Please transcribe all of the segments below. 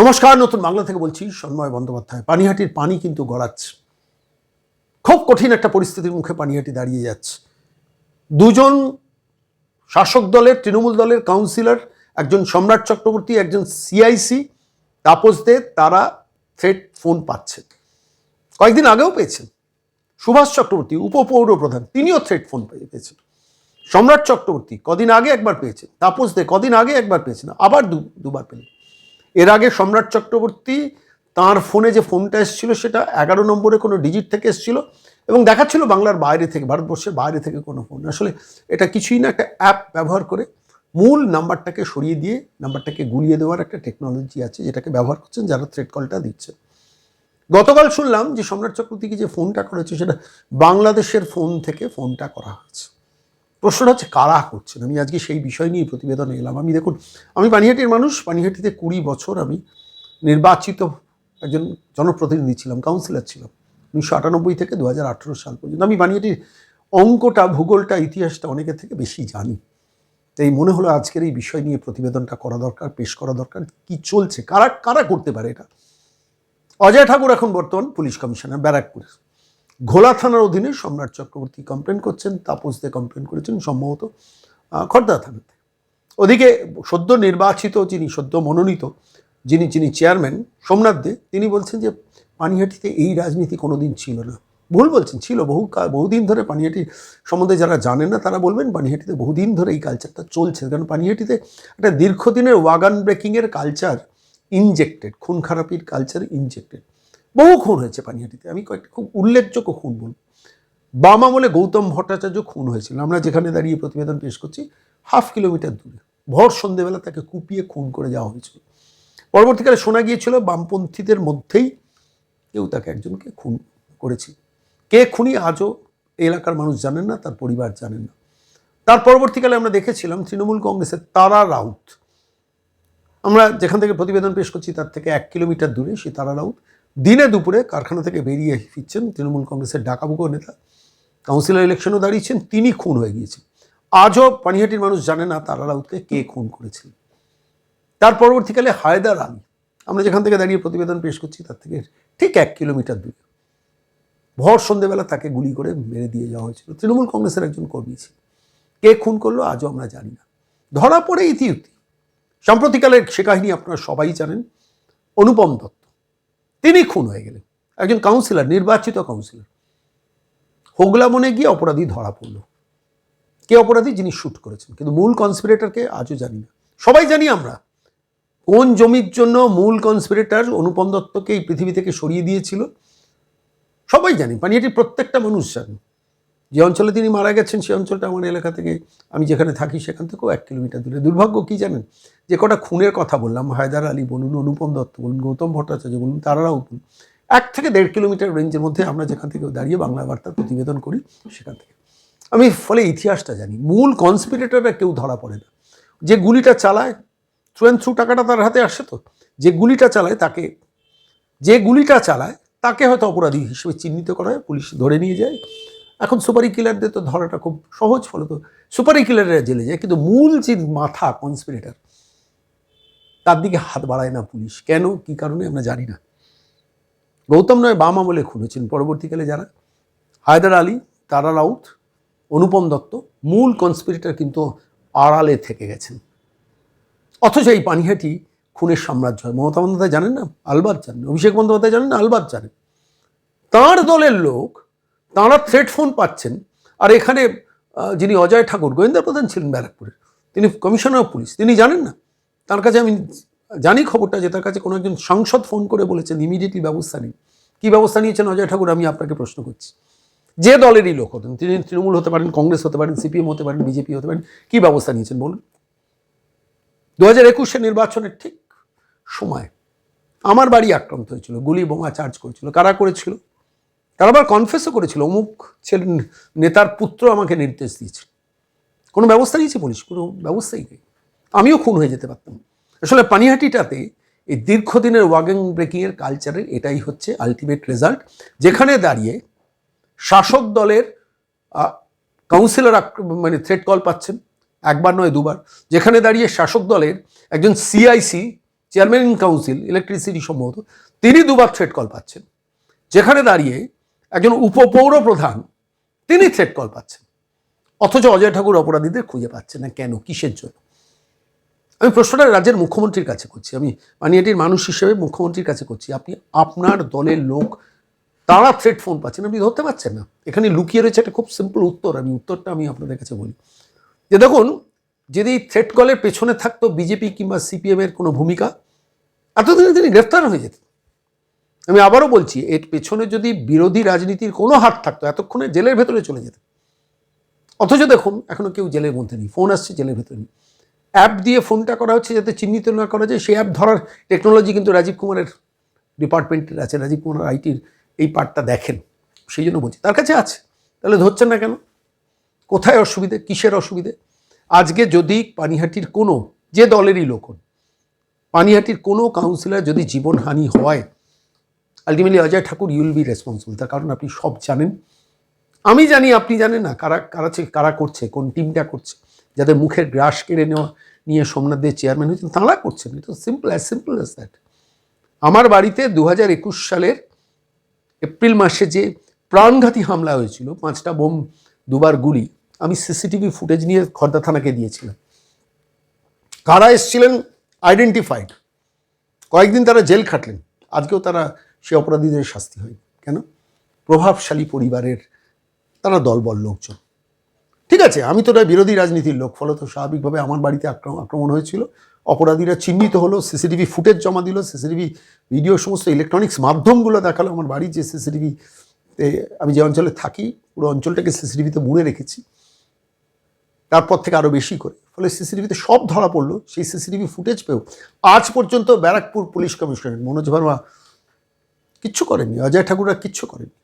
নমস্কার, নতুন বাংলা থেকে বলছি সন্ময় বন্দ্যোপাধ্যায়। পানিহাটির পানি কিন্তু গড়াচ্ছে। খুব কঠিন একটা পরিস্থিতির মুখে পানিহাটি দাঁড়িয়ে যাচ্ছে। দুজন শাসক দলের, তৃণমূল দলের কাউন্সিলর, একজন সম্রাট চক্রবর্তী, একজন সিআইসি, তাপস দে, তারা থ্রেট ফোন পাচ্ছেন। কয়েকদিন আগেও পেয়েছেন। সুভাষ চক্রবর্তী, উপপৌর প্রধান, তিনিও থ্রেট ফোন পেয়েছেন। সম্রাট চক্রবর্তী, কদিন আগে একবার পেয়েছেন। তাপস দে, কদিন আগে একবার পেয়েছেন। আবার দুবার পেলেন। এর আগে সম্রাট চক্রবর্তী তার ফোনে যে ফোনটা এসেছিল সেটা এগারো নম্বরে কোনো ডিজিট থেকে এসেছিল এবং দেখাচ্ছিল বাংলার বাইরে থেকে, ভারতবর্ষের বাইরে থেকে কোনো ফোন। আসলে এটা কিছুই না, একটা অ্যাপ ব্যবহার করে মূল নাম্বারটাকে সরিয়ে দিয়ে নাম্বারটাকে গুলিয়ে দেওয়ার একটা টেকনোলজি আছে যেটাকে ব্যবহার করছেন যারা থ্রেড কলটা দিচ্ছে। গতকাল শুনলাম যে সম্রাট চক্রবর্তীকে যে ফোনটা করেছে সেটা বাংলাদেশের ফোন থেকে ফোনটা করা হয়েছে। প্রশ্নটা হচ্ছে কারা করছেন? আমি আজকে সেই বিষয় নিয়ে প্রতিবেদন এলাম। আমি দেখুন, আমি পানিহাটির মানুষ, পানিহাটিতে কুড়ি বছর আমি নির্বাচিত একজন জনপ্রতিনিধি ছিলাম কাউন্সিলর ছিলাম। উনিশশো আটানব্বই থেকে দু হাজার আঠেরো সাল পর্যন্ত। আমি পানিহাটির অঙ্কটা, ভূগোলটা, ইতিহাসটা অনেকের থেকে বেশি জানি। তাই মনে হলো আজকের এই বিষয় নিয়ে প্রতিবেদনটা করা দরকার, পেশ করা দরকার। কি চলছে? কারা কারা করতে পারে এটা? অজয় ঠাকুর এখন বর্তমান পুলিশ কমিশনার, ব্যারাকপুরের। ঘোলা থানার অধীনে সম্রাট চক্রবর্তী কমপ্লেন করছেন, তাপস দে কমপ্লেন করেছেন সম্ভবত খড়দা থানাতে। ওদিকে সদ্য নির্বাচিত যিনি, সদ্য মনোনীত যিনি যিনি চেয়ারম্যান সোমনাথ দে, তিনি বলছেন যে পানিহাটিতে এই রাজনীতি কোনোদিন ছিল না। ভুল বলছেন, ছিল, বহু বহুদিন ধরে পানিহাটি সম্বন্ধে যারা জানেন না, তারা বলবেন পানিহাটিতে বহুদিন ধরে এই কালচারটা চলছে। কারণ পানিহাটিতে একটা দীর্ঘদিনের ওয়াগান ব্রেকিংয়ের কালচার ইনজেক্টেড খুন খারাপির কালচার ইনজেক্টেড বহু খুন হয়েছে পানিহাটিতে। আমি কয়েকটা খুব উল্লেখযোগ্য খুন বলব। বাম আমলে গৌতম ভট্টাচার্য খুন হয়েছিল। আমরা যেখানে দাঁড়িয়ে প্রতিবেদন পেশ করছি, হাফ কিলোমিটার দূরে। ভর সন্ধেবেলা তাকে কুপিয়ে খুন করে যাওয়া হয়েছিল। পরবর্তীকালে শোনা গিয়েছিল, বামপন্থীদের মধ্যেই কেউ তাকে একজনকে খুন করেছে। কে খুনি আজও এলাকার মানুষ জানেন না, তার পরিবার জানেন না। তার পরবর্তীকালে আমরা দেখেছিলাম তৃণমূল কংগ্রেসের তারা রাউত। আমরা যেখান থেকে প্রতিবেদন পেশ করছি, তার থেকে এক কিলোমিটার দূরে, সেই তারা রাউত। দিনে দুপুরে কারখানা থেকে বেরিয়ে ফিরছেন তৃণমূল কংগ্রেসের ডাকাবুকো নেতা। কাউন্সিলর ইলেকশনও দাঁড়িয়েছেন, তিনি খুন হয়ে গিয়েছেন। আজও পানিহাটির মানুষ জানে না তারা রাউতকে কে খুন করেছিল। তার পরবর্তীকালে হায়দার আলী, আমরা যেখান থেকে দাঁড়িয়ে প্রতিবেদন পেশ করছি তার থেকে ঠিক এক কিলোমিটার দূরে। ভর সন্ধেবেলা তাকে গুলি করে মেরে দিয়ে যাওয়া হয়েছিল। তৃণমূল কংগ্রেসের একজন কর্মী ছিল কে খুন করল আজও আমরা জানি না। ধরা পড়ে ইতিউতি। সাম্প্রতিকালের সে কাহিনী আপনারা সবাই জানেন। অনুপম দত্ত। তিনি খুন হয়ে গেলেন। একজন কাউন্সিলর নির্বাচিত কাউন্সিলর হোগলা মনে গিয়ে অপরাধী ধরা পড়ল। কে অপরাধী? যিনি শ্যুট করেছেন। কিন্তু মূল কনসপিরেটরকে আজও জানি না। সবাই জানি আমরা কোন জমির জন্য মূল কনস্পিরেটর অনুপম দত্তকে এই পৃথিবী থেকে সরিয়ে দিয়েছিল। সবাই জানি পানিহাটির প্রত্যেকটা মানুষ জানে। যে অঞ্চলে তিনি মারা গেছেন সেই অঞ্চলটা আমার এলাকা থেকে আমি যেখানে থাকি সেখান থেকেও এক কিলোমিটার দূরে। দুর্ভাগ্য কি জানেন? যে কটা খুনের কথা বললাম, হায়দার আলী বলুন, অনুপম দত্ত বলুন, গৌতম ভট্টাচার্য বলুন, তারারাও বলুন, এক থেকে দেড় কিলোমিটার রেঞ্জের মধ্যে আমরা যেখান থেকে দাঁড়িয়ে বাংলা বার্তার প্রতিবেদন করি, সেখান থেকে। আমি ফলে ইতিহাসটা জানি, মূল কনস্পিরেটররা কেউ ধরা পড়ে না। যে গুলিটা চালায় থ্রু অ্যান্ড থ্রু টাকাটা তার হাতে আসে তো? যে গুলিটা চালায় তাকে, যে গুলিটা চালায়, তাকে হয়তো অপরাধী হিসেবে চিহ্নিত করা হয়, পুলিশ ধরে নিয়ে যায়। এখন সুপারি কিলারদের তো ধরাটা খুব সহজ, ফলত সুপারি কিলাররা জেলে যায়। কিন্তু মূল যে মাথা কনস্পিরেটার তার দিকে হাত বাড়ায় না পুলিশ। কেন? কি কারণে? আমরা জানি না। গৌতম নয় বাম আমলে খুন পরবর্তীকালে যারা। হায়দার আলী, তারা রাউত, অনুপম দত্ত, মূল কনস্পিরেটর কিন্তু আড়ালে থেকে গেছেন। অথচ এই পানিহাটি খুনের সাম্রাজ্য হয় মমতা বন্দ্যোপাধ্যায় জানেন না? আলবাত জানেন অভিষেক বন্দ্যোপাধ্যায় জানেন না? আলবাত জানেন। তাঁর দলের লোক তাঁরা থ্রেড ফোন পাচ্ছেন। আর এখানে যিনি অজয় ঠাকুর, গোয়েন্দা প্রধান ছিলেন ব্যারাকপুরের তিনি কমিশনার অফ পুলিশ। তিনি জানেন না? তার কাছে আমি জানি খবরটা যে তার কাছে কোনো একজন সাংসদ ফোন করে বলেছেন ইমিডিয়েটলি ব্যবস্থা নিন। কী ব্যবস্থা নিয়েছেন অজয় ঠাকুর? আমি আপনাকে প্রশ্ন করছি। যে দলেরই লোক হতেন, তিনি তৃণমূল হতে পারেন, কংগ্রেস হতে পারেন, সিপিএম হতে পারেন, বিজেপি হতে পারেন, কী ব্যবস্থা নিয়েছেন বলুন? দু হাজার একুশে নির্বাচনের ঠিক সময় আমার বাড়ি আক্রান্ত হয়েছিল, গুলি বোমা চার্জ করেছিল। কারা করেছিল? তারা আবার কনফেসও করেছিল, অমুক ছেলে নেতার পুত্র আমাকে নির্দেশ দিয়েছে কোনো ব্যবস্থা নিয়েছে পুলিশ? কোনো ব্যবস্থাই নেই। আমিও খুন হয়ে যেতে পারতাম। আসলে পানিহাটিটাতে এই দীর্ঘদিনের ওয়াগিং ব্রেকিংয়ের কালচারের এটাই হচ্ছে আলটিমেট রেজাল্ট যেখানে দাঁড়িয়ে শাসক দলের কাউন্সিলর মানে থ্রেট কল পাচ্ছেন, একবার নয়, দুবার, যেখানে দাঁড়িয়ে শাসক দলের একজন CIC chairman in council electricity সম্ভবত, তিনি দুবার থ্রেড কল পাচ্ছেন। যেখানে দাঁড়িয়ে একজন উপপৌর প্রধান তিনি থ্রেড কল পাচ্ছেন। অথচ অজয় ঠাকুর অপরাধীদের খুঁজে পাচ্ছেন না। কেন? কিসের জন্য? আমি প্রশ্নটা রাজ্যের মুখ্যমন্ত্রীর কাছে করছি। আমি পানিয়াটির মানুষ হিসেবে মুখ্যমন্ত্রীর কাছে করছি। আপনি আপনার দলের লোক, তারা থ্রেড ফোন পাচ্ছেন। আপনি ধরতে পারছেন না। এখানে লুকিয়ে রয়েছে একটা খুব সিম্পল উত্তর। আমি উত্তরটা আমি আপনাদের কাছে বলি। যে দেখুন, যদি থ্রেড কলের পেছনে থাকতো বিজেপি কিংবা সিপিএমের কোনো ভূমিকা, এতদিনে তিনি গ্রেফতার হয়ে যেতেন। আমি আবারও বলছি, এর পেছনে যদি বিরোধী রাজনীতির কোনো হাত থাকতো, এতক্ষণে জেলের ভেতরে চলে যেত অথচ দেখুন, এখনও কেউ জেলের মধ্যে নেই, ফোন আসছে জেলের ভেতরে অ্যাপ দিয়ে ফোনটা করা হচ্ছে যাতে চিহ্নিত না করা যায়, সেই অ্যাপ ধরার টেকনোলজি কিন্তু রাজীব কুমারের ডিপার্টমেন্টের আছে, রাজীব কুমার আইটির এই পার্টটা দেখেন, সেই জন্য বলছি। তার কাছে আছে, তাহলে ধরছেন না কেন? কোথায় অসুবিধে? কিসের অসুবিধে? আজকে যদি পানিহাটির কোনো, যে দলেরই লোক পানিহাটির কোনো কাউন্সিলর যদি জীবনহানি হয় ultimately Ajay Thakur you'll be responsible তার কারণ আপনি সব জানেন। আমি জানি আপনি জানেন না কারা কারা কারা করছে, কোন টিমটা করছে। যাদের মুখের গ্রাস কেড়ে নেওয়া নিয়ে সোমনাথ দে চেয়ারম্যান হয়েছেন, তাঁরা করছেন। এটা simple as simple as that আমার বাড়িতে দু সালের এপ্রিল মাসে যে প্রাণঘাতী হামলা হয়েছিল, পাঁচটা বোম দুবার গুলি, আমি সিসিটিভি ফুটেজ নিয়ে খর্দা থানাকে দিয়েছিলাম। কারা এসেছিলেন? আইডেন্টিফাইড কয়েকদিন তারা জেল খাটলেন। আজকেও তারা সে অপরাধীদের শাস্তি হয়। কেন? প্রভাবশালী পরিবারের তারা দলবল লোকজন। ঠিক আছে, আমি তো বিরোধী রাজনীতির লোক। ফলত স্বাভাবিকভাবে আমার বাড়িতে আক্রমণ হয়েছিল। অপরাধীরা চিহ্নিত হলো, সিসিটিভি ফুটেজ জমা দিল, সিসিটিভি ভিডিও, সমস্ত ইলেকট্রনিক্স মাধ্যমগুলো দেখাল আমার বাড়ির যে সিসিটিভি আমি যে অঞ্চলে থাকি, পুরো অঞ্চলটাকে সিসিটিভিতে মুড়ে রেখেছি। তারপর থেকে আরও বেশি করে। ফলে সিসিটিভিতে সব ধরা পড়ল, সেই সিসিটিভি ফুটেজ পেয়েও আজ পর্যন্ত ব্যারাকপুর পুলিশ কমিশনার মনোজ ভার্মা কিচ্ছু করেনি অজয় ঠাকুররা কিচ্ছু করেনি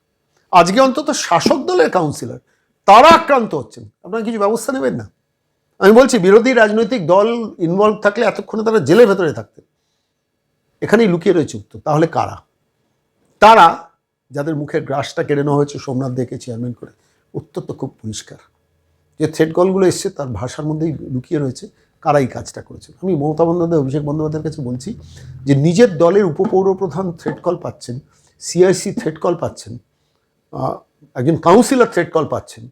আজকে অন্তত শাসক দলের কাউন্সিলর তারা আক্রান্ত হচ্ছেন। আপনারা কিছু ব্যবস্থা নেবেন না? আমি বলছি, বিরোধী রাজনৈতিক দল ইনভলভ থাকলে এতক্ষণে তারা জেলের ভেতরে থাকতেন। এখানেই লুকিয়ে রয়েছে উত্তর। তাহলে কারা? তারা, যাদের মুখের গ্রাসটা কেড়ে নেওয়া হয়েছে, সোমনাথ দেখে চেয়ারম্যান করে, উত্তর তো খুব পরিষ্কার। যে থ্রেড কলগুলো এসছে, তার ভাষার মধ্যেই লুকিয়ে রয়েছে। কারা এই কাজটা করেছে আমি মমতা বন্দ্যোপাধ্যায়, অভিষেক বন্দ্যোপাধ্যায়ের কাছে বলছি যে নিজের দলের উপপৌর প্রধান কল পাচ্ছেন সিআইসি থ্রেড কল পাচ্ছেন একজন কাউন্সিলর থ্রেড কল পাচ্ছেন,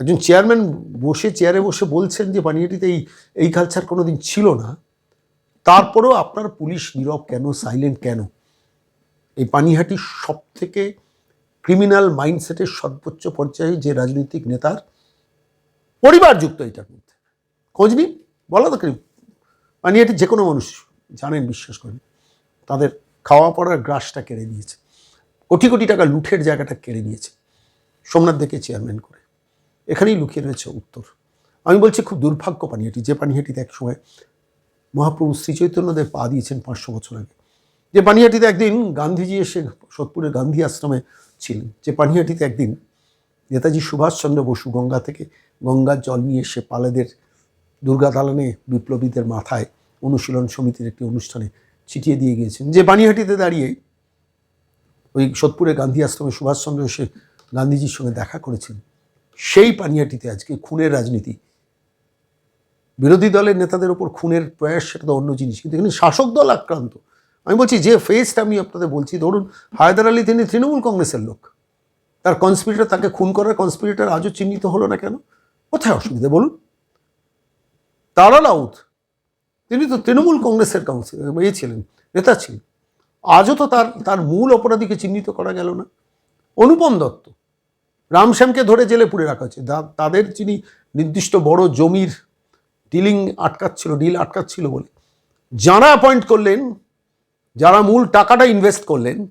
একজন চেয়ারম্যান বসে চেয়ারে বসে বলছেন যে পানিহাটিতে এই এই কালচার কোনো দিন ছিল না। তারপরেও আপনার পুলিশ নীরব কেন সাইলেন্ট কেন? এই পানিহাটির সব থেকে ক্রিমিনাল মাইন্ডসেটের সর্বোচ্চ পর্যায়ে যে রাজনৈতিক নেতার পরিবার যুক্ত এটার মধ্যে। খোঁজ নিন। বলা তো করি পানিহাটির যে কোনো মানুষ জানেন, বিশ্বাস করেন। তাদের খাওয়া পড়ার গ্রাসটা কেড়ে নিয়েছে। কোটি কোটি টাকা লুঠের জায়গাটা কেড়ে নিয়েছে। সোমনাথ দেখে চেয়ারম্যান করে। এখানেই লুকিয়ে রয়েছে উত্তর। আমি বলছি খুব দুর্ভাগ্য পানিহাটি। যে পানিহাটিতে এক সময় মহাপ্রভু শ্রী চৈতন্যদেব পা দিয়েছেন পাঁচশো বছর আগে। যে পানিহাটিতে একদিন গান্ধীজি এসে সোদপুরের গান্ধী আশ্রমে ছিলেন। যে পানিহাটিতে একদিন নেতাজি সুভাষচন্দ্র বসু গঙ্গা থেকে গঙ্গার জল নিয়ে এসে পালেদের দুর্গা দালানে বিপ্লবীদের মাথায় অনুশীলন সমিতির একটি অনুষ্ঠানে ছিটিয়ে দিয়ে গিয়েছেন। যে পানিহাটিতে দাঁড়িয়ে ওই সোদপুরে গান্ধী আশ্রমে সুভাষচন্দ্র এসে গান্ধীজির সঙ্গে দেখা করেছেন, সেই পানিহাটিতে আজকে খুনের রাজনীতি। বিরোধী দলের নেতাদের ওপর খুনের প্রয়াস সেটা তো অন্য জিনিস, কিন্তু এখানে শাসক দল আক্রান্ত। আমি বলছি, যে ফেসটা আমি আপনাদের বলছি, ধরুন হায়দার আলী তিনি তৃণমূল কংগ্রেসের লোক। তার কনস্পিরেটর তাকে খুন করার কনস্পিরেটর আজও চিহ্নিত হলো না কেন? কোথায় অসুবিধা? বলুন। তারা রাউত তিনি তো তৃণমূল কংগ্রেসের কাউন্সিল ইয়ে ছিলেন, নেতা ছিলেন। আজও তো তার তার মূল অপরাধীকে চিহ্নিত করা গেল না। অনুপম দত্ত, রামশ্যামকে ধরে জেলে পুড়ে রাখা হচ্ছে তা- তাদের যিনি নির্দিষ্ট বড় জমির ডিলিং আটকাচ্ছিল, ডিল আটকাচ্ছিল বলে, যারা অ্যাপয়েন্ট করলেন, যারা মূল টাকাটা ইনভেস্ট করলেন,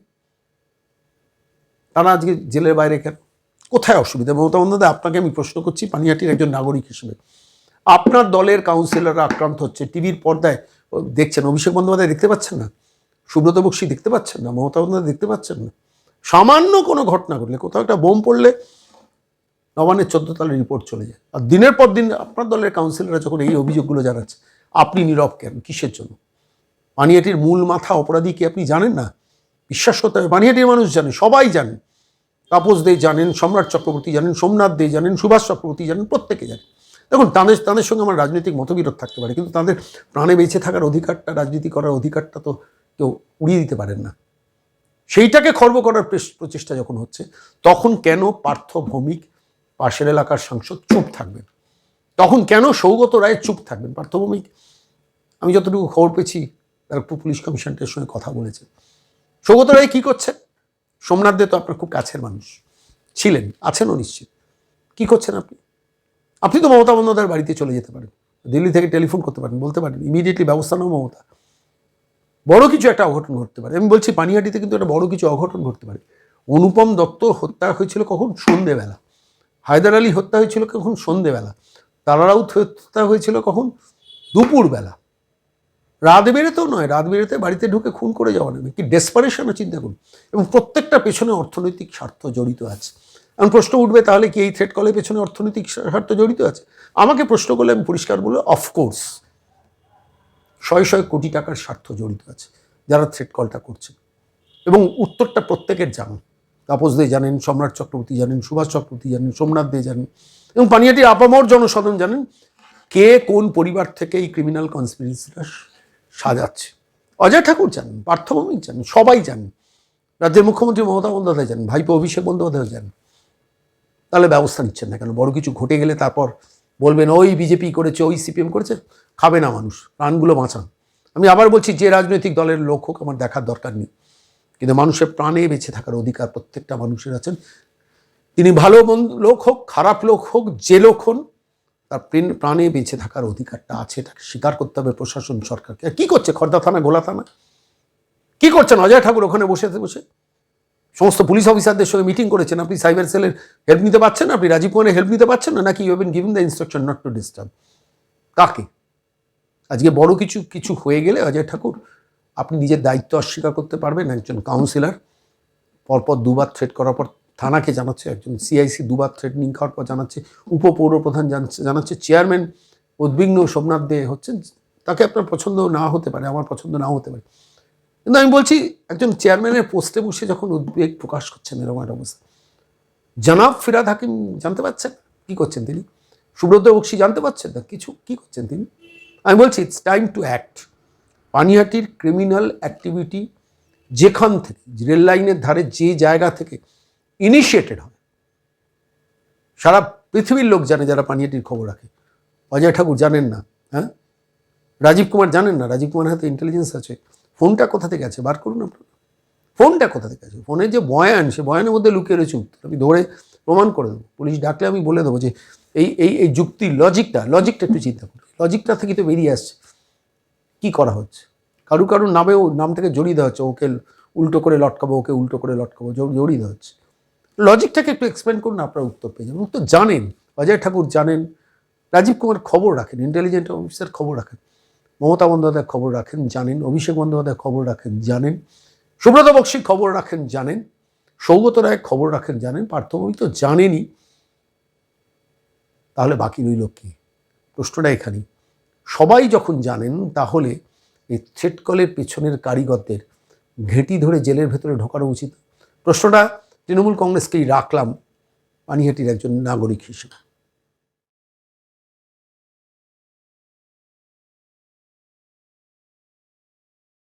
তারা আজকে জেলের বাইরে কেন? কোথায় অসুবিধা? মমতা বন্দ্যোপাধ্যায়, আপনাকে আমি প্রশ্ন করছি, পানিহাটির একজন নাগরিক হিসেবে। আপনার দলের কাউন্সিলররা আক্রান্ত হচ্ছে। টিভির পর্দায় দেখছেন, অভিষেক বন্দ্যোপাধ্যায় দেখতে পাচ্ছেন না? সুব্রত বক্সী দেখতে পাচ্ছেন না? মমতা বন্দ্যোপাধ্যায় দেখতে পাচ্ছেন না? সামান্য কোনো ঘটনা ঘটলে, কোথাও একটা বোম পড়লে নবান্নের চোদ্দ তালের রিপোর্ট চলে যায়। আর দিনের পর দিন আপনার দলের কাউন্সিলররা যখন এই অভিযোগগুলো জানাচ্ছে, আপনি নীরব কেন? কিসের জন্য? পানিহাটির মূল মাথা অপরাধী কি আপনি জানেন না? বিশ্বাস করতে হবে। পানিহাটির মানুষ জানে, সবাই জানেন তাপস দে জানেন, সম্রাট চক্রবর্তী জানেন, সোমনাথ দে জানেন, সুভাষ চক্রবর্তী জানেন, প্রত্যেকে জানেন। দেখুন, তাদের তাদের সঙ্গে আমার রাজনৈতিক মতবিরোধ থাকতে পারে, কিন্তু তাদের প্রাণে বেঁচে থাকার অধিকারটা, রাজনীতি করার অধিকারটা তো কেউ উড়িয়ে দিতে পারেন না। সেইটাকে খর্ব করার প্রচেষ্টা যখন হচ্ছে, তখন কেন পার্থ ভৌমিক পাশের এলাকার সাংসদ চুপ থাকবেন? তখন কেন সৌগত রায় চুপ থাকবেন? পার্থ ভৌমিক, আমি যতটুকু খবর পেয়েছি, তারা পুলিশ কমিশনের সঙ্গে কথা বলেছে। সৌগত রায় কী করছেন? সোমনাথ দে তো আপনার খুব কাছের মানুষ। ছিলেন, আছেনও নিশ্চিত। কী করছেন আপনি? আপনি তো মমতা বন্দ্যোপাধ্যায়ের বাড়িতে চলে যেতে পারেন। দিল্লি থেকে টেলিফোন করতে পারেন, বলতে পারেন ইমিডিয়েটলি ব্যবস্থা নাও মমতা। বড় কিছু একটা অঘটন ঘটতে পারে। আমি বলছি পানিহাটিতে কিন্তু একটা বড় কিছু অঘটন ঘটতে পারে। অনুপম দত্ত হত্যা হয়েছিল কখন? সন্ধেবেলা। হায়দার আলী হত্যা হয়েছিল কখন? সন্ধেবেলা। তারা রাউত হত্যা হয়েছিল কখন? দুপুরবেলা। রাত বেড়েতেও নয় রাত বেড়েতে বাড়িতে ঢুকে খুন করে যাওয়া নেবে কি ডেসপারেশনও চিন্তা করুন। এবং প্রত্যেকটা পেছনে অর্থনৈতিক স্বার্থ জড়িত আছে। এখন প্রশ্ন উঠবে, তাহলে কি এই থ্রেড কলের পেছনে অর্থনৈতিক স্বার্থ জড়িত আছে? আমাকে প্রশ্ন করলে আমি পরিষ্কার বলব অফকোর্স শয়ে শয়ে কোটি টাকার স্বার্থ জড়িত আছে যারা থ্রেড কলটা করছে এবং উত্তরটা প্রত্যেকের জানেন। তাপস দে জানেন, সম্রাট চক্রবর্তী জানেন, সুভাষ চক্রবর্তী জানেন, সোমনাথ দে জানেন এবং পানিয়াটির আপামর জনসাধারণ জানেন কে কোন পরিবার থেকে এই ক্রিমিনাল কনস্পিরেসিটা সাজাচ্ছে। অজয় ঠাকুর জানেন, পার্থ ভৌমিক জানেন, সবাই জানেন। রাজ্যের মুখ্যমন্ত্রী মমতা বন্দ্যোপাধ্যায় জানেন, ভাইপো অভিষেক বন্দ্যোপাধ্যায় জানেন। তাহলে ব্যবস্থা নিচ্ছেন না কেন? বড় কিছু ঘটে গেলে তারপর বলবেন, ওই বিজেপি করেছে, ওই সিপিএম করেছে, খাবে না মানুষ, প্রাণগুলো বাঁচান। আমি আবার বলছি, যে রাজনৈতিক দলের লোক হোক, আমার দেখার দরকার নেই। কিন্তু মানুষের প্রাণে বেঁচে থাকার অধিকার প্রত্যেকটা মানুষের আছেন। তিনি ভালো লোক হোক, খারাপ লোক হোক, যে লোক হন, তার প্রাণে বেঁচে থাকার অধিকারটা আছে, এটাকে স্বীকার করতে হবে প্রশাসন সরকারকে। আর কি করছে খর্দা থানা, গোলা থানা? কি করছেন? অজয় ঠাকুর ওখানে বসে বসে? সমস্ত পুলিশ অফিসারদের সঙ্গে মিটিং করেছেন। আপনি সাইবার সেলের হেল্প নিতে পারছেন না? আপনি রাজীব কুমারের হেল্প নিতে পারছেন না? নাকি you been giving the instruction not to disturb কাকে? আজকে বড় কিছু কিছু হয়ে গেলে অজয় ঠাকুর, আপনি নিজের দায়িত্ব অস্বীকার করতে পারবেন। একজন কাউন্সিলর পরপর দুবার থ্রেট করার পর থানাকে জানাচ্ছে, একজন সিআইসি দুবার থ্রেটনিং খাওয়ার পর জানাচ্ছে, উপপৌরপ্রধান জানাচ্ছে জানাচ্ছে চেয়ারম্যান উদ্বিগ্ন সোমনাথ দে হচ্ছেন। তাকে আপনার পছন্দ না হতে পারে, আমার পছন্দ নাও হতে পারে। কিন্তু আমি বলছি, একজন চেয়ারম্যানের পোস্টে বসে যখন উদ্বেগ প্রকাশ করছেন এরকম একটা অবস্থা জনাব ফিরাদ হাকিম জানতে পারছেন কি করছেন তিনি? সুব্রত বক্সি জানতে পারছেন না? কিছু কি করছেন তিনি? আমি বলছি ইটস টাইম টু অ্যাক্ট পানিহাটির ক্রিমিনাল অ্যাক্টিভিটি যেখান থেকে রেল লাইনের ধারে যে জায়গা থেকে ইনিশিয়েটেড হয়, সারা পৃথিবীর লোক জানে যারা পানিহাটির খবর রাখে। অজয় ঠাকুর জানেন না হ্যাঁ? রাজীব কুমার জানেন না? রাজীব কুমার হাতে ইন্টেলিজেন্স আছে। ফোনটা কোথা থেকে আছে? বার করুন আপনারা। ফোনটা কোথা থেকে আছে? ফোনের যে বয়ান, সে বয়ানের মধ্যে লুকিয়ে রয়েছে উত্তর। আমি ধরে প্রমাণ করে দেবো। পুলিশ ডাকলে আমি বলে দেবো যে, এই এই এই যুক্তি লজিকটা লজিকটা একটু চিন্তা করুন। লজিকটা থেকে তো বেরিয়ে আসছে। কি করা হচ্ছে? কারু কারুর নামেও নামটাকে জড়িয়ে দেওয়া হচ্ছে। ওকে উল্টো করে লটকাবো, ওকে উল্টো করে লটকাবো, জড়- জড়িয়ে দেওয়া হচ্ছে। লজিকটাকে একটু এক্সপ্লেন করুন, আপনারা উত্তর পেয়ে যাবেন। উত্তর জানেন। অজয় ঠাকুর জানেন। রাজীব কুমার খবর রাখেন। ইন্টেলিজেন্ট অফিসার খবর রাখেন। মমতা বন্দ্যোপাধ্যায় খবর রাখেন, জানেন। অভিষেক বন্দ্যোপাধ্যায় খবর রাখেন, জানেন। সুব্রত বক্সি খবর রাখেন, জানেন। সৌগত রায় খবর রাখেন, জানেন। পার্থভূমি তো জানেনই তাহলে বাকি রইল কি? প্রশ্নটা এখানেই। সবাই যখন জানেন, তাহলে এই থ্রেট কলের পেছনের কারিগরদের ঘেঁটি ধরে জেলের ভেতরে ঢোকানো উচিত। প্রশ্নটা তৃণমূল কংগ্রেসকেই রাখলাম পানিহাটির একজন নাগরিক হিসেবে।